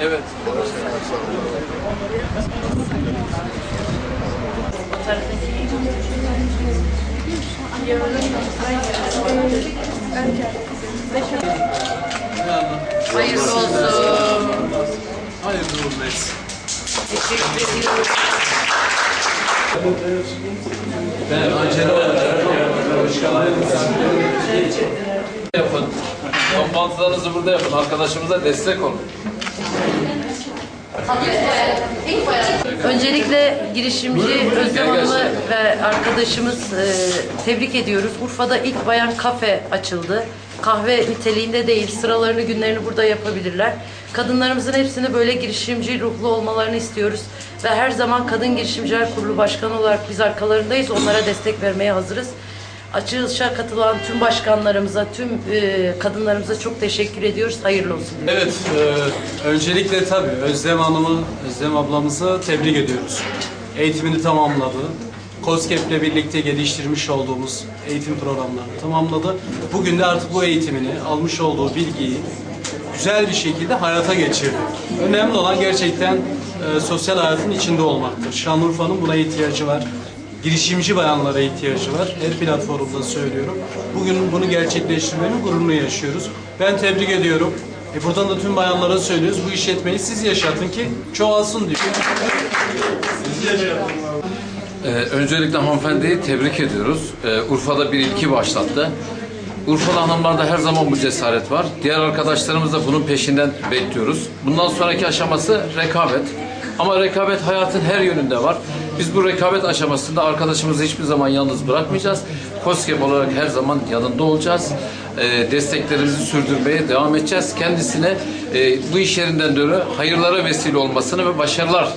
Evet. Hayırlı olsun. Hayırlı etsin. Teşekkür ediyorum. Ben olarak yapın. Toplantılarınızı burada yapın. Arkadaşımıza destek olun. Öncelikle girişimci Özlem Hanım'ı ve arkadaşımız e, tebrik ediyoruz. Urfa'da ilk bayan kafe açıldı. Kahve niteliğinde değil, sıralarını, günlerini burada yapabilirler. Kadınlarımızın hepsini böyle girişimci ruhlu olmalarını istiyoruz. Ve her zaman Kadın Girişimciler Kurulu Başkanı olarak biz arkalarındayız. Onlara destek vermeye hazırız. Açılışa katılan tüm başkanlarımıza, tüm e, kadınlarımıza çok teşekkür ediyoruz. Hayırlı olsun. diyoruz. Evet, e, öncelikle tabii Özlem Hanım'ı, Özlem ablamızı tebrik ediyoruz. Eğitimini tamamladı. COSGAP'le birlikte geliştirmiş olduğumuz eğitim programlarını tamamladı. Bugün de artık bu eğitimini, almış olduğu bilgiyi güzel bir şekilde hayata geçirdi. Önemli olan gerçekten e, sosyal hayatın içinde olmaktır. Şanlıurfa'nın buna ihtiyacı var. Girişimci bayanlara ihtiyacı var. Her platformda söylüyorum. Bugün bunu gerçekleştirmenin gururunu yaşıyoruz. Ben tebrik ediyorum. E buradan da tüm bayanlara söylüyoruz. Bu işletmeyi siz yaşatın ki çoğalsın diyor. Ee, öncelikle hanımefendiyi tebrik ediyoruz. Ee, Urfa'da bir ilki başlattı. Urfalı hanımlarda her zaman bu cesaret var. Diğer arkadaşlarımız da bunun peşinden bekliyoruz. Bundan sonraki aşaması rekabet. Ama rekabet hayatın her yönünde var. Biz bu rekabet aşamasında arkadaşımızı hiçbir zaman yalnız bırakmayacağız. COSGAP olarak her zaman yanında olacağız. Ee, desteklerimizi sürdürmeye devam edeceğiz. Kendisine e, bu iş yerinden dolayı hayırlara vesile olmasını ve başarılar.